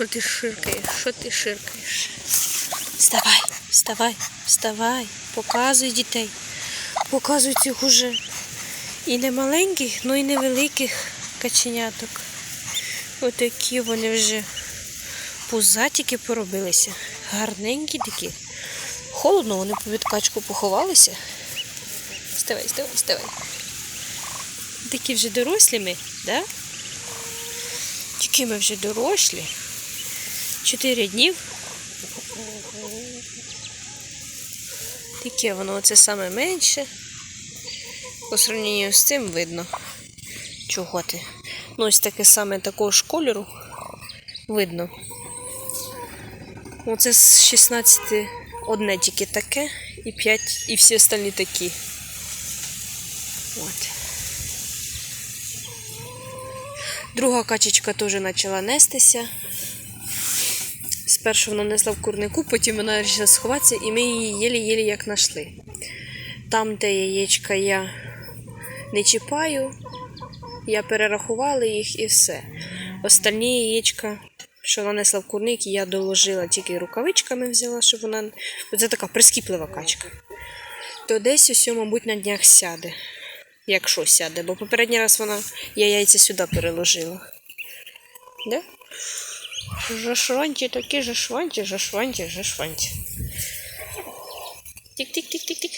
Що ти ширкаєш? Що ти ширкаєш? Вставай, вставай, вставай. Показуй дітей. Показуй цих уже і не маленьких, ну і невеликих каченяток. Отакі вони вже пузатики поробилися. Гарненькі такі. Холодно, вони під качку поховалися. Вставай, вставай, вставай. Такі вже дорослі ми, да? Тільки ми вже дорослі. Чотири днів. Таке воно це саме менше. По сравненню з цим видно. Чого ти? Ну, ось таке саме такого ж кольору видно. Оце з 16 одне тільки таке, і 5, і всі остальні такі. От. Друга качечка теж почала нестися. Спершу вона несла в курнику, потім вона вирішила сховатися, і ми її єлі-єлі як знайшли. Там, де яєчка я не чіпаю, я перерахувала їх і все. Остальні яєчка, що вона несла в курник, я доложила тільки рукавичками взяла, щоб вона. Це така прискіплива качка. То десь усе, мабуть, на днях сяде. Якщо сяде, бо попередній раз вона я яйця сюди переложила. Да? Жашванті такі жашванті, жашванті, жашванті. Тік-тік-тік-тік.